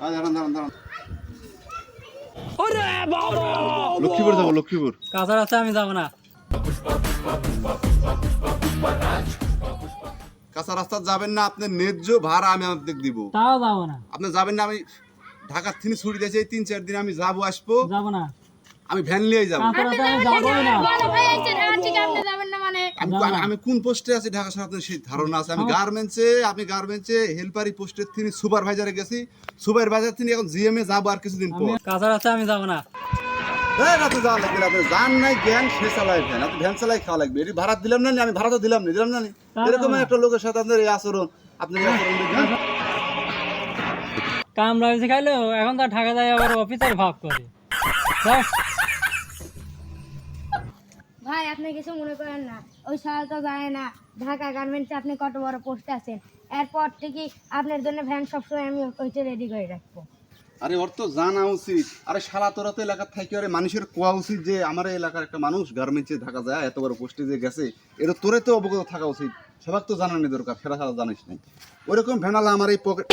আয়, দাঁড়ান দাঁড়ান দাঁড়ান। লক্ষ্মীপুর যাব লক্ষ্মীপুর। কাঁচা রাস্তা আমি যাব না। কাঁচা রাস্তা যাবেন না আপনার ন্যায্য ভাড়া আমি আপনাকে দিব। তাও যাব না। আপনি যাবেন না আমি ঢাকার থেকে ছুটি দিয়েছি এই তিন চার দিন আমি যাব আসব। যাব না। আমি ভ্যান নিয়েই যাব। কাঁচা রাস্তা আমি যাবোই না। আমি কোন পোস্টে আছি? ঢাকা শহর সেই ধারণা আছে। আমি গার্মেন্টসে আমি গার্মেন্টসে হেল্পারি পোস্টের থেকে সুপারভাইজারে গেছি। সুপারভাইজার থেকে এখন জিএমএ যাব আর কিছুদিন পর। রাস্তা আমি যাব না। হ্যাঁ যাওয়া লাগবে না, যান নাই জ্ঞান সে চালায় ভ্যান। আপনি ভ্যান চালাই খাওয়া লাগবে। এটি ভাড়া দিলাম না আমি ভাড়া তো দিলাম না দিলাম না এরকম একটা লোকের সাথে আপনার এই আচরণ। এই খাইলেও এখন তো ঢাকা যায় আবার অফিসের ভাব করে। ভাই, আপনি কিছু মনে করেন না। ওই সাল যায় না, ঢাকা গার্মেন্টসে আপনি কত বড় পোস্টে আছেন। এরপর থেকে আপনার জন্য ভ্যান সবসময় আমি ওইটা রেডি করে রাখব। আরে, ওর তো জানা উচিত। আরে, শালা, তোরা তো এলাকার থাকি, আরে, মানুষের কোয়া উচিত যে আমার এলাকার একটা মানুষ গার্মেন্টসে থাকা যায়, এত বড় পোস্টে যে গেছে। এটা তোরে তো অবগত থাকা উচিত। সবার তো জানানি দরকার সেটা সারা জানিস নাই। ওইরকম ভেনালা আমার এই পকেট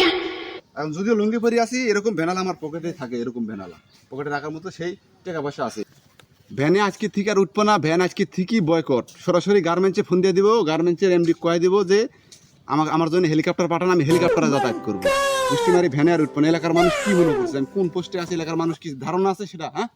যদিও লুঙ্গি পরি আছি, এরকম ভেনালা আমার পকেটে থাকে, এরকম ভেনালা। পকেটে রাখার মতো সেই টাকা পয়সা আছে। ভ্যানে আজকে থেকে আর উঠবো না, ভ্যান আজকে থেকেই বয়কট সরাসরি গার্মেন্টসে ফোন দিয়ে দিব গার্মেন্টসের এমডি কয়ে দিব যে আমার আমার জন্য হেলিকপ্টার পাঠান, আমি হেলিকপ্টারে যাতায়াত করব। পুষ্টিমারি ভ্যানে আর উঠবো না। এলাকার মানুষ কি মনে করছে? কোন পোস্টে আছে, এলাকার মানুষ কি ধারণা আছে সেটা হ্যাঁ?